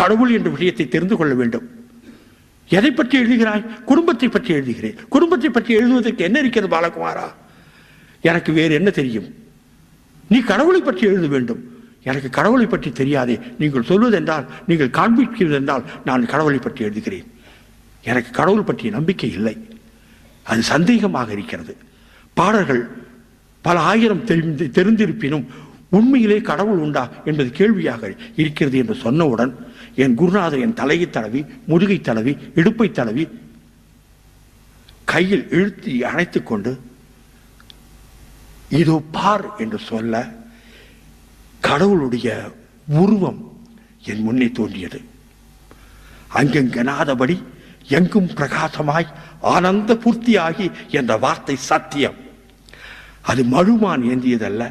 கடவுள் என்ற விஷயத்தை தெரிந்து கொள்ள வேண்டும். எதை பற்றி எழுதுகிறாய்? குடும்பத்தை பற்றி எழுதுகிறேன். குடும்பத்தை பற்றி எழுதுவதற்கு என்ன இருக்கிறது பாலகுமாரா? எனக்கு வேறு என்ன தெரியும்? நீ கடவுளை பற்றி எழுத வேண்டும். எனக்கு கடவுளை பற்றி தெரியாதே. நீங்கள் சொல்வதென்றால் நீங்கள் காண்பிக்கிறது என்றால் நான் கடவுளை பற்றி எழுதுகிறேன். எனக்கு கடவுள் பற்றிய நம்பிக்கை இல்லை. அது சந்தேகமாக இருக்கிறது. பாடல்கள் பல ஆயிரம் தெரிந்து தெரிந்திருப்பினும் உண்மையிலே கடவுள் உண்டா என்பது கேள்வியாக இருக்கிறது என்று சொன்னவுடன் என் குருநாதர் என் தலையை தடவி முதுகை தடவி இடுப்பை தடவி கையில் இழுத்தி அணைத்து கொண்டு இதோ பார் என்று சொல்ல கடவுளுடைய உருவம் என் முன்னே தோன்றியது. அங்கெங்கனாதபடி எங்கும் பிரகாசமாய் ஆனந்த பூர்த்தியாகி என்ற வார்த்தை சத்தியம். அது மழுமான் ஏந்தியதல்ல.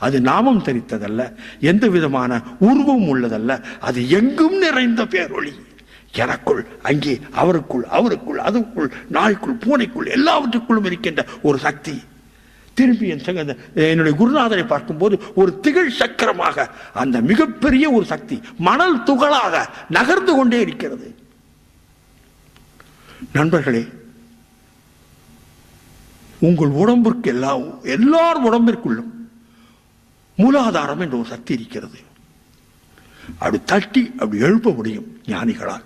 அது நாமம் தரித்ததல்ல. எந்த விதமான உருவம் உள்ளதல்ல. அது எங்கும் நிறைந்த பேரொளி. எனக்குள் அங்கே அவருக்குள் அவருக்குள் அதுக்குள் நாய்க்குள் பூனைக்குள் எல்லாவற்றுக்குள்ளும் இருக்கின்ற ஒரு சக்தி. திரும்பி என் சங்க என்னுடைய குருநாதரை பார்க்கும்போது ஒரு திகழ் சக்கரமாக அந்த மிகப்பெரிய ஒரு சக்தி மணல் துகளாக நகர்ந்து கொண்டே இருக்கிறது. நண்பர்களே உங்கள் உடம்பிற்கு எல்லாம் எல்லார் உடம்பிற்குள்ளும் மூலாதாரம் என்ற ஒரு சக்தி இருக்கிறது. அப்படி தட்டி அப்படி எழுப்ப முடியும் ஞானிகளால்.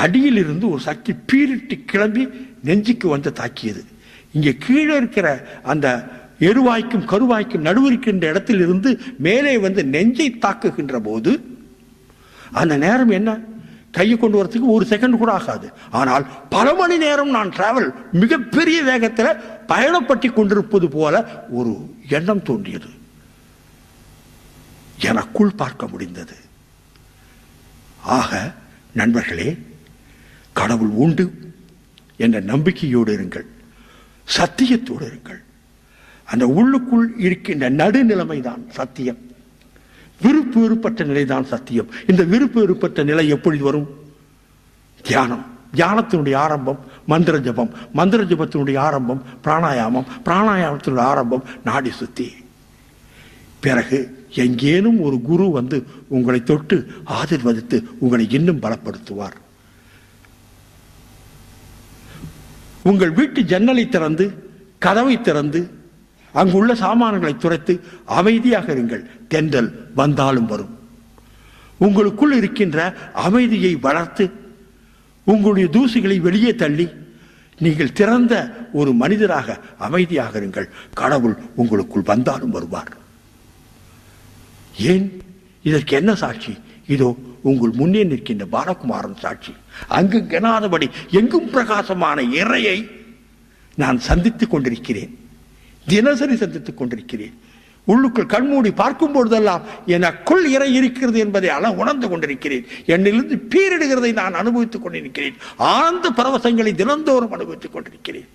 அடியில் இருந்து ஒரு சக்தி பீரிட்டு கிளம்பி நெஞ்சுக்கு வந்து தாக்கியது. இங்கே கீழே இருக்கிற அந்த எருவாய்க்கும் கருவாய்க்கும் நடுவிருக்கின்ற இடத்தில் இருந்து மேலே வந்து நெஞ்சை தாக்குகின்ற போது அந்த நேரம் என்ன? கையை கொண்டு வரத்துக்கு ஒரு செகண்ட் கூட ஆகாது. ஆனால் பல மணி நேரம் நான் டிராவல் மிகப்பெரிய வேகத்தில் பயணப்பட்டு கொண்டிருப்பது போல ஒரு எண்ணம் தோன்றியது. எனக்குள் பார்க்க முடிந்தது. ஆக நண்பர்களே கடவுள் உண்டு என்ற நம்பிக்கையோடு இருங்கள். சத்தியத்தோடு இருங்கள். அந்த உள்ளுக்குள் இருக்கின்ற நடுநிலைமை தான் சத்தியம். விருப்பு வெறுப்பற்ற நிலைதான் சத்தியம். இந்த விருப்பு வெறுப்பற்ற நிலை எப்படி வரும்? தியானம். தியானத்தினுடைய ஆரம்பம் மந்திர ஜபம். மந்திர ஜபத்தினுடைய ஆரம்பம் பிராணாயாமம். பிராணாயாமத்தினுடைய ஆரம்பம் நாடி சுத்தி. பிறகு எங்கேனும் ஒரு குரு வந்து உங்களை தொட்டு ஆசிர்வதித்து உங்களை இன்னும் பலப்படுத்துவார். உங்கள் வீட்டு ஜன்னலை திறந்து கதவை திறந்து அங்குள்ள சாமான்களை துரைத்து அமைதியாக இருங்கள். தென்றல் வந்தாலும் வரும். உங்களுக்குள் இருக்கின்ற அமைதியை வளர்த்து உங்களுடைய தூசிகளை வெளியே தள்ளி நீங்கள் திறந்த ஒரு மனிதராக அமைதியாக இருங்கள். கடவுள் உங்களுக்குள் வந்தாலும் வருவார். ஏன்? இதற்கு என்ன சாட்சி? இதோ உங்கள் முன்னே நிற்கின்ற பாலகுமாரன் சாட்சி. அங்கு கெனாதபடி எங்கும் பிரகாசமான இறையை நான் சந்தித்துக் கொண்டிருக்கிறேன். தினசரி சந்தித்துக் கொண்டிருக்கிறேன். உள்ளுக்குள் கண்மூடி பார்க்கும் பொழுதெல்லாம் எனக்குள் இறை இருக்கிறது என்பதை அள உணர்ந்து கொண்டிருக்கிறேன். என்னிலிருந்து பீரிடுகிறதை நான் அனுபவித்துக் கொண்டிருக்கிறேன். ஆழ்ந்த பரவசங்களை தினந்தோறும் அனுபவித்துக் கொண்டிருக்கிறேன்.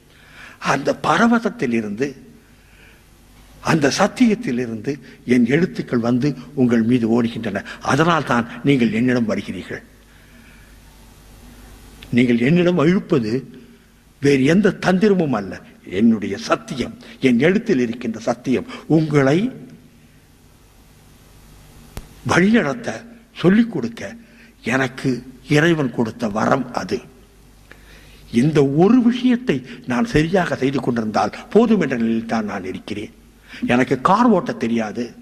அந்த பரவசத்தில் இருந்து அந்த சத்தியத்திலிருந்து என் எழுத்துக்கள் வந்து உங்கள் மீது ஓடுகின்றன. அதனால் தான் நீங்கள் என்னிடம் வருகிறீர்கள். நீங்கள் என்னிடம் அழுப்பது வேறு எந்த தந்திரமும் அல்ல. என்னுடைய சத்தியம் என் எழுத்தில் இருக்கின்ற சத்தியம் உங்களை வழிநடத்த சொல்லிக் கொடுக்க எனக்கு இறைவன் கொடுத்த வரம் அது. இந்த ஒரு விஷயத்தை நான் சரியாக செய்து கொண்டிருந்தால் போதும் என்ற நிலையில் தான் நான் இருக்கிறேன். எனக்கு கார் ஓட்ட தெரியாது.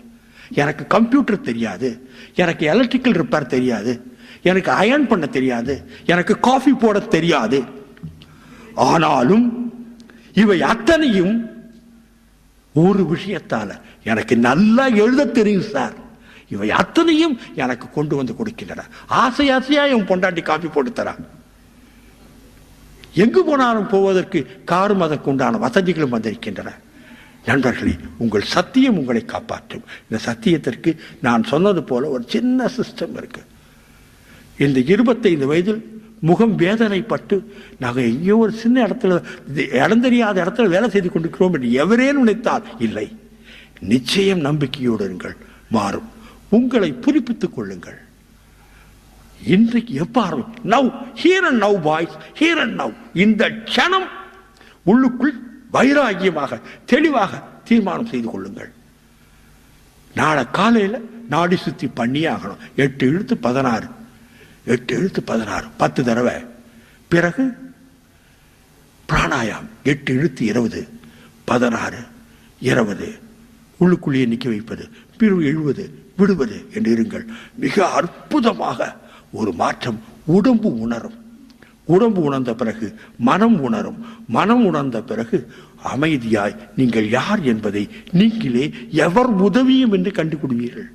எனக்கு கம்ப்யூட்டர் தெரியாது. எனக்கு எலக்ட்ரிக்கல் ரிப்பேர் தெரியாது. எனக்கு அயன் பண்ண தெரியாது. எனக்கு காஃபி போட தெரியாது. ஆனாலும் இவை அத்தனையும் ஒரு விஷயத்தால எனக்கு நல்லா எழுத தெரியும் சார் இவை அத்தனையும் எனக்கு கொண்டு வந்து கொடுக்கின்றன. ஆசை ஆசையா என் பொண்டாட்டி காஃபி போட்டு தரான் எங்கு போனாலும் போவதற்கு காரும் அதற்கு உண்டான வசதிகளும் வந்திருக்கின்றன. நண்பர்களே உங்கள் சத்தியம் உங்களை காப்பாற்றும். இந்த சத்தியத்திற்கு நான் சொன்னது போல ஒரு சின்ன சிஸ்டம் இருக்கு. இந்த இருபத்தைந்து வயதில் முகம் வேதனைப்பட்டு நாங்கள் எங்கேயோ ஒரு சின்ன இடத்துல இடம் தெரியாத இடத்துல வேலை செய்து கொண்டிருக்கிறோம் என்று எவரேனும் நினைத்தால் இல்லை. நிச்சயம் நம்பிக்கையோடு இருங்கள் மாறும். உங்களை புதுப்பித்துக் கொள்ளுங்கள். இன்றைக்கு எவ்வாறு? Now here and now boys here and now இந்த க்ஷணம் உள்ளுக்குள் வைராகியமாக தெளிவாக தீர்மானம் செய்து கொள்ளுங்கள். நாளை காலையில் நாடி சுத்தி பண்ணியே ஆகணும். எட்டு எழுத்து பதினாறு. எட்டு எழுத்து பதினாறு. பத்து தடவை. பிறகு பிராணாயாம். எட்டு எழுத்து இருபது. பதினாறு இருபது. உள்ளுக்குள்ளேயே நிற்க வைப்பது. பிறகு எழுவது விடுவது என்று இருங்கள். மிக அற்புதமாக ஒரு மாற்றம் உடம்பு உணரும். உடம்பு உணர்ந்த பிறகு மனம் உணரும். மனம் உணர்ந்த பிறகு அமைதியாய் நீங்கள் யார் என்பதை நீங்களே எவர் உதவியும் என்று கண்டுபிடிவீர்கள்